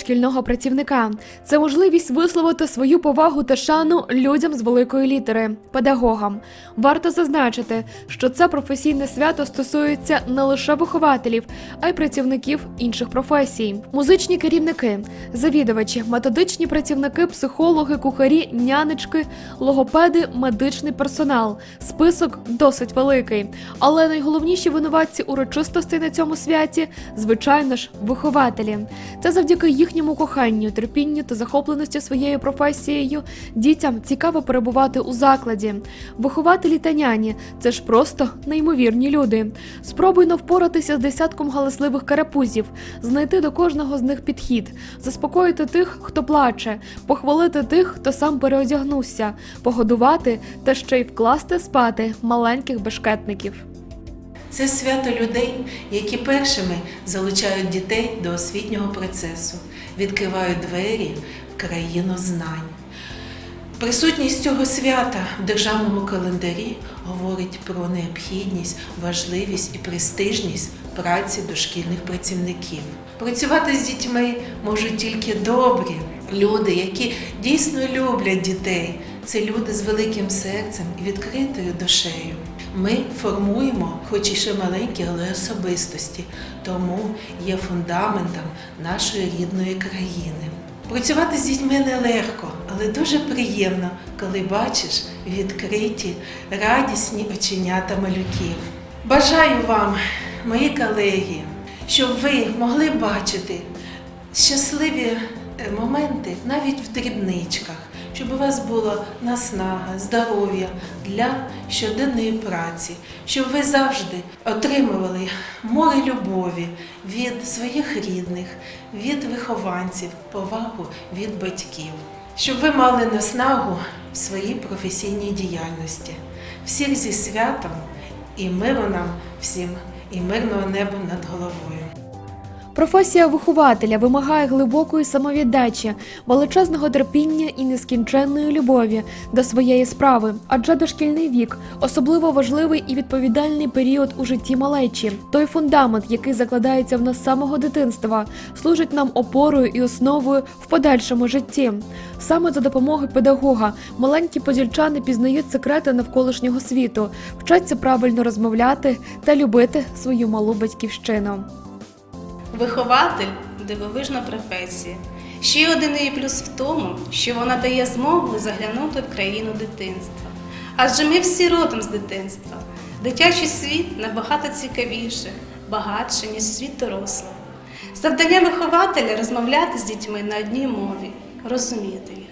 дошкільного працівника. Це можливість висловити свою повагу та шану людям з великої літери педагогам. Варто зазначити, що це професійне свято стосується не лише вихователів, а й працівників інших професій. Музичні керівники, завідувачі, методичні працівники, психологи, кухарі, нянечки, логопеди, медичний персонал. Список досить великий. Але найголовніші винуватці урочистостей на цьому святі, звичайно ж, вихователі. Це завдяки їхньому коханню, терпінню та захопленості своєю професією дітям цікаво перебувати у закладі. Вихователі та няні це ж просто неймовірні люди. Спробуйно впоратися з десятком галасливих карапузів, знайти до кожного з них підхід, заспокоїти тих, хто плаче, похвалити тих, хто сам переодягнувся, погодувати та ще й вкласти спати маленьких бешкетників. Це свято людей, які першими залучають дітей до освітнього процесу, відкривають двері в країну знань. Присутність цього свята в державному календарі говорить про необхідність, важливість і престижність праці дошкільних працівників. Працювати з дітьми можуть тільки добрі люди, які дійсно люблять дітей. Це люди з великим серцем і відкритою душею. Ми формуємо, хоч і ще маленькі, але особистості, тому є фундаментом нашої рідної країни. Працювати з дітьми нелегко, але дуже приємно, коли бачиш відкриті, радісні оченята малюків. Бажаю вам, мої колеги, щоб ви могли бачити щасливі е, моменти навіть в дрібничках, щоб у вас була наснага, здоров'я для щоденної праці, щоб ви завжди отримували море любові від своїх рідних, від вихованців, повагу від батьків, щоб ви мали наснагу в своїй професійній діяльності. Всіх зі святом і миру нам всім, і мирного неба над головою. Професія вихователя вимагає глибокої самовіддачі, величезного терпіння і нескінченної любові до своєї справи, адже дошкільний вік особливо важливий і відповідальний період у житті малечі. Той фундамент, який закладається в нас з самого дитинства, служить нам опорою і основою в подальшому житті. Саме за допомогою педагога маленькі подільчани пізнають секрети навколишнього світу, вчаться правильно розмовляти та любити свою малу батьківщину. Вихователь дивовижна професія. Ще один її плюс в тому, що вона дає змогу заглянути в країну дитинства. Адже ми всі родом з дитинства. Дитячий світ набагато цікавіше, багатше, ніж світ дорослого. Завдання вихователя розмовляти з дітьми на одній мові, розуміти їх.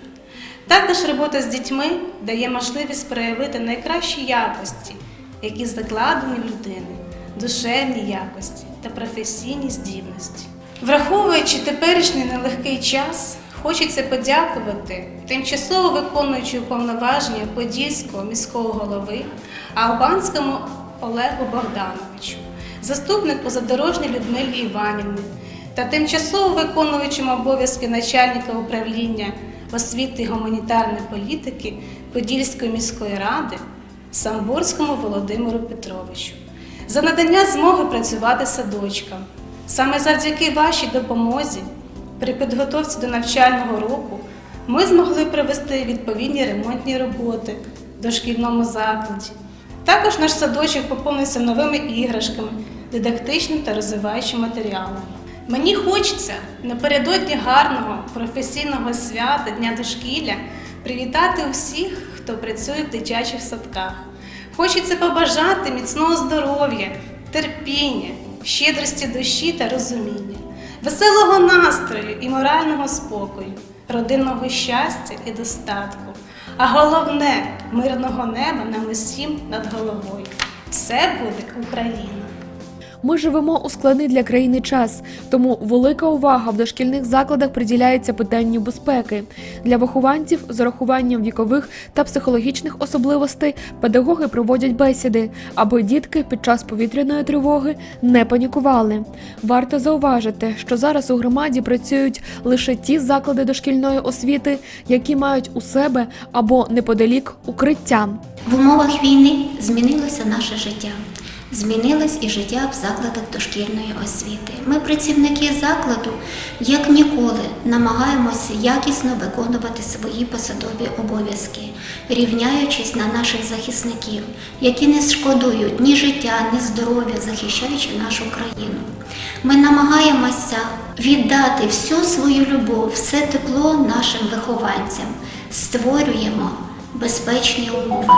Також робота з дітьми дає можливість проявити найкращі якості, які закладені в людини, душевні якості та професійні здібності. Враховуючи теперішній нелегкий час, хочеться подякувати тимчасово виконуючому повноваження Подільського міського голови Албанському Олегу Богдановичу, заступнику задорожній Людмилі Іванівні та тимчасово виконуючому обов'язки начальника управління освіти і гуманітарної політики Подільської міської ради Самборському Володимиру Петровичу за надання змоги працювати садочкам. Саме завдяки вашій допомозі при підготовці до навчального року ми змогли провести відповідні ремонтні роботи в дошкільному закладі. Також наш садочок поповнився новими іграшками, дидактичним та розвиваючим матеріалом. Мені хочеться напередодні гарного професійного свята Дня дошкілля привітати усіх, хто працює в дитячих садках. Хочеться побажати міцного здоров'я, терпіння, щедрості душі та розуміння, веселого настрою і морального спокою, родинного щастя і достатку, а головне мирного неба нам усім над головою. Все буде Україна! Ми живемо у складний для країни час, тому велика увага в дошкільних закладах приділяється питанню безпеки. Для вихованців з урахуванням вікових та психологічних особливостей педагоги проводять бесіди, аби дітки під час повітряної тривоги не панікували. Варто зауважити, що зараз у громаді працюють лише ті заклади дошкільної освіти, які мають у себе або неподалік укриття. В умовах війни змінилося наше життя. Змінилось і життя в закладах дошкільної освіти. Ми, працівники закладу, як ніколи, намагаємося якісно виконувати свої посадові обов'язки, рівняючись на наших захисників, які не шкодують ні життя, ні здоров'я, захищаючи нашу країну. Ми намагаємося віддати всю свою любов, все тепло нашим вихованцям, створюємо безпечні умови.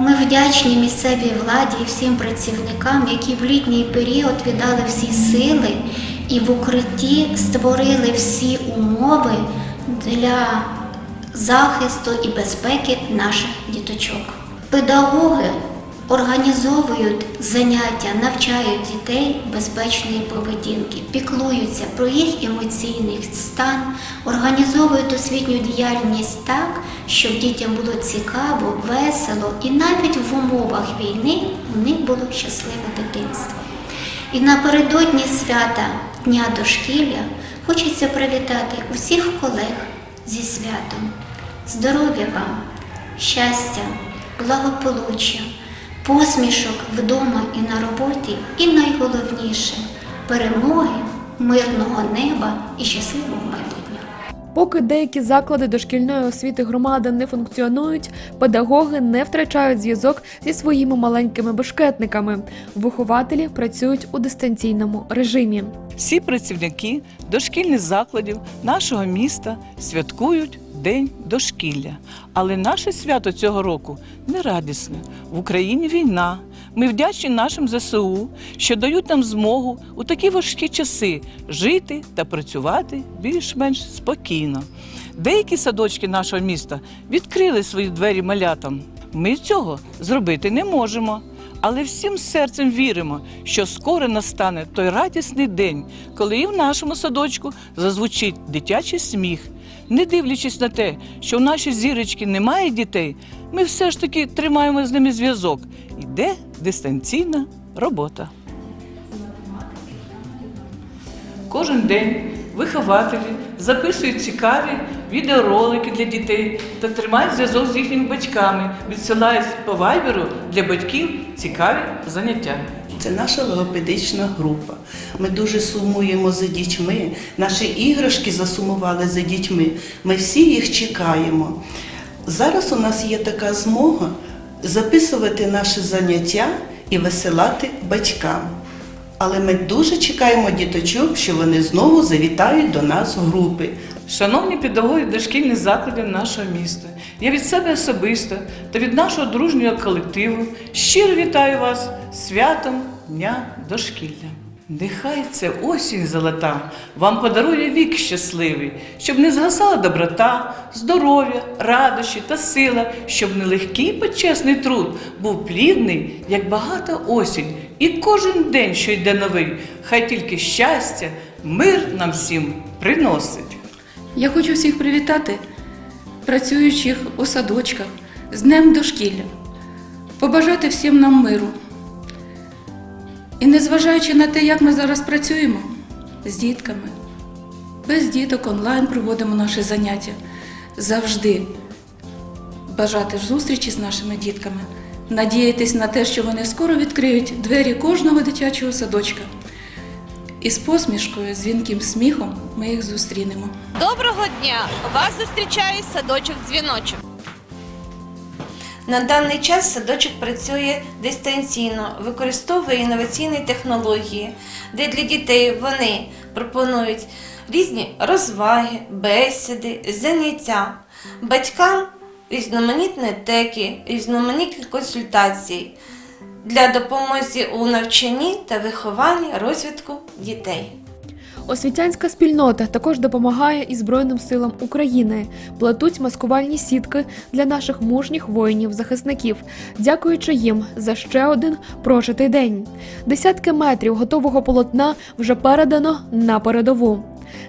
Ми вдячні місцевій владі і всім працівникам, які в літній період віддали всі сили і в укритті створили всі умови для захисту і безпеки наших діточок. Педагоги організовують заняття, навчають дітей безпечної поведінки, піклуються про їх емоційний стан, організовують освітню діяльність так, щоб дітям було цікаво, весело і навіть в умовах війни у них було щасливе дитинство. І напередодні свята Дня дошкілля хочеться привітати усіх колег зі святом. Здоров'я вам, щастя, благополуччя, посмішок вдома і на роботі, і найголовніше перемоги, мирного неба і щасливого майбутнього. Поки деякі заклади дошкільної освіти громади не функціонують, педагоги не втрачають зв'язок зі своїми маленькими бешкетниками. Вихователі працюють у дистанційному режимі. Всі працівники дошкільних закладів нашого міста святкують День дошкілля. Але наше свято цього року не радісне. В Україні війна. Ми вдячні нашим ЗСУ, що дають нам змогу у такі важкі часи жити та працювати більш-менш спокійно. Деякі садочки нашого міста відкрили свої двері малятам. Ми цього зробити не можемо. Але всім серцем віримо, що скоро настане той радісний день, коли і в нашому садочку зазвучить дитячий сміх. Не дивлячись на те, що в нашій зірочки немає дітей, ми все ж таки тримаємо з ними зв'язок. Іде дистанційна робота. Кожен день вихователі записують цікаві відеоролики для дітей та тримають зв'язок з їхніми батьками, відсилають по вайберу для батьків цікаві заняття. Це наша логопедична група. Ми дуже сумуємо за дітьми. Наші іграшки засумували за дітьми. Ми всі їх чекаємо. Зараз у нас є така змога записувати наші заняття і висилати батькам. Але ми дуже чекаємо діточок, що вони знову завітають до нас в групи. Шановні педагоги дошкільних закладів нашого міста, я від себе особисто та від нашого дружнього колективу щиро вітаю вас святом Дня дошкілля. Нехай це осінь золота вам подарує вік щасливий, щоб не згасала доброта, здоров'я, радощі та сила, щоб нелегкий почесний труд був плідний, як багата осінь, і кожен день, що йде новий, хай тільки щастя, мир нам всім приносить. Я хочу всіх привітати, працюючих у садочках з Днем дошкілля, побажати всім нам миру. І незважаючи на те, як ми зараз працюємо з дітками, без діток онлайн проводимо наші заняття, завжди бажати зустрічі з нашими дітками, надіятись на те, що вони скоро відкриють двері кожного дитячого садочка. І з посмішкою, з дзвінким сміхом ми їх зустрінемо. Доброго дня! Вас зустрічає садочок дзвіночок. На даний час садочок працює дистанційно, використовує інноваційні технології, де для дітей вони пропонують різні розваги, бесіди, заняття, батькам різноманітні теки, різноманітні консультації для допомоги у навчанні та вихованні розвитку дітей. Освітянська спільнота також допомагає і Збройним силам України, платуть маскувальні сітки для наших мужніх воїнів-захисників, дякуючи їм за ще один прожитий день. Десятки метрів готового полотна вже передано на передову.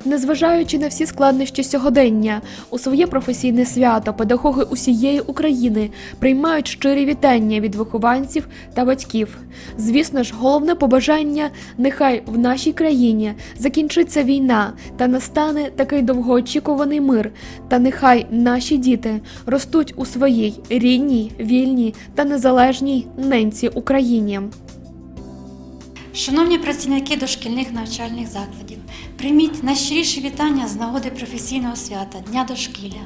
Незважаючи на всі складнощі сьогодення, у своє професійне свято педагоги усієї України приймають щирі вітання від вихованців та батьків. Звісно ж, головне побажання нехай в нашій країні закінчиться війна та настане такий довгоочікуваний мир. Та нехай наші діти ростуть у своїй рідній, вільній та незалежній ненці Україні. Шановні працівники дошкільних навчальних закладів, прийміть найщиріші вітання з нагоди професійного свята Дня дошкілля.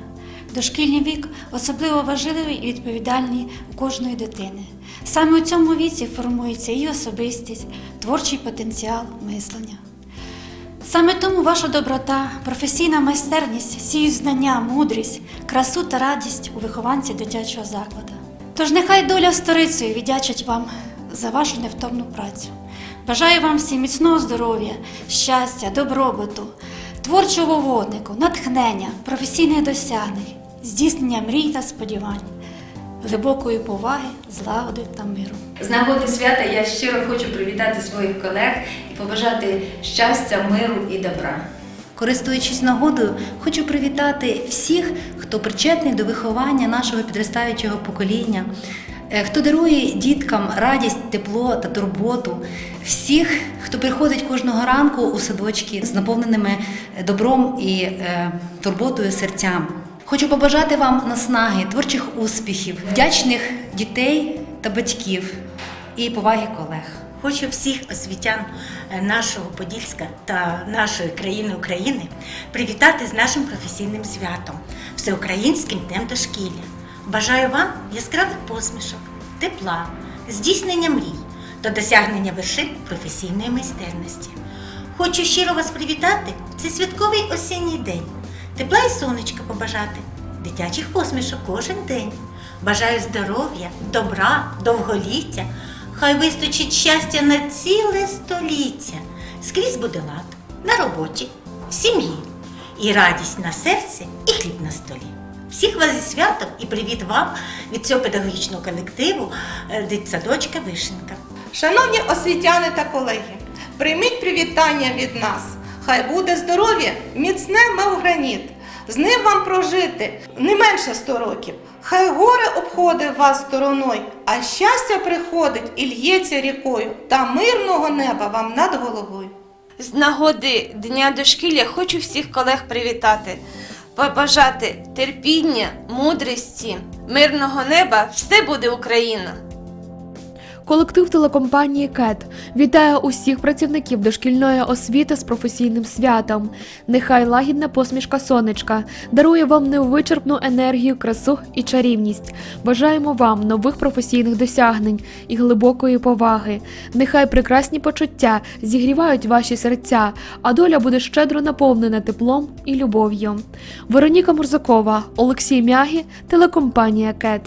Дошкільний вік особливо важливий і відповідальний у кожної дитини. Саме у цьому віці формується її особистість, творчий потенціал мислення. Саме тому ваша доброта, професійна майстерність сіють знання, мудрість, красу та радість у вихованці дитячого закладу. Тож нехай доля сторицею віддячить вам за вашу невтомну працю. Бажаю вам всім міцного здоров'я, щастя, добробуту, творчого воднику, натхнення, професійних досягнень, здійснення мрій та сподівань, глибокої поваги, злагоди та миру. З нагоди свята я щиро хочу привітати своїх колег і побажати щастя, миру і добра. Користуючись нагодою, хочу привітати всіх, хто причетний до виховання нашого підростаючого покоління, хто дарує діткам радість, тепло та турботу, всіх, хто приходить кожного ранку у садочки з наповненими добром і е, турботою серцям. Хочу побажати вам наснаги, творчих успіхів, вдячних дітей та батьків і поваги колег. Хочу всіх освітян е, нашого Подільська та нашої країни України привітати з нашим професійним святом Всеукраїнським днем дошкілля. Бажаю вам яскравих посмішок, тепла, здійснення мрій та досягнення вершин професійної майстерності. Хочу щиро вас привітати в цей святковий осінній день, тепла і сонечка побажати, дитячих посмішок кожен день. Бажаю здоров'я, добра, довголіття. Хай вистачить щастя на ціле століття. Скрізь буде лад на роботі, в сім'ї, і радість на серці, і хліб на столі. Всіх вас зі святом і привіт вам від цього педагогічного колективу е, дитсадочка Вишенка. Шановні освітяни та колеги, прийміть привітання від нас. Хай буде здоров'я, міцне мов граніт. З ним вам прожити не менше сто років. Хай горе обходить вас стороною, а щастя приходить і л'ється рікою, та мирного неба вам над головою. З нагоди Дня дошкілля хочу всіх колег привітати, побажати терпіння, мудрості, мирного неба, все буде Україна! Колектив телекомпанії КЕТ вітає усіх працівників дошкільної освіти з професійним святом. Нехай лагідна посмішка сонечка дарує вам невичерпну енергію, красу і чарівність. Бажаємо вам нових професійних досягнень і глибокої поваги. Нехай прекрасні почуття зігрівають ваші серця, а доля буде щедро наповнена теплом і любов'ю. Вероніка Мурзакова, Олексій Мягі, телекомпанія КЕТ.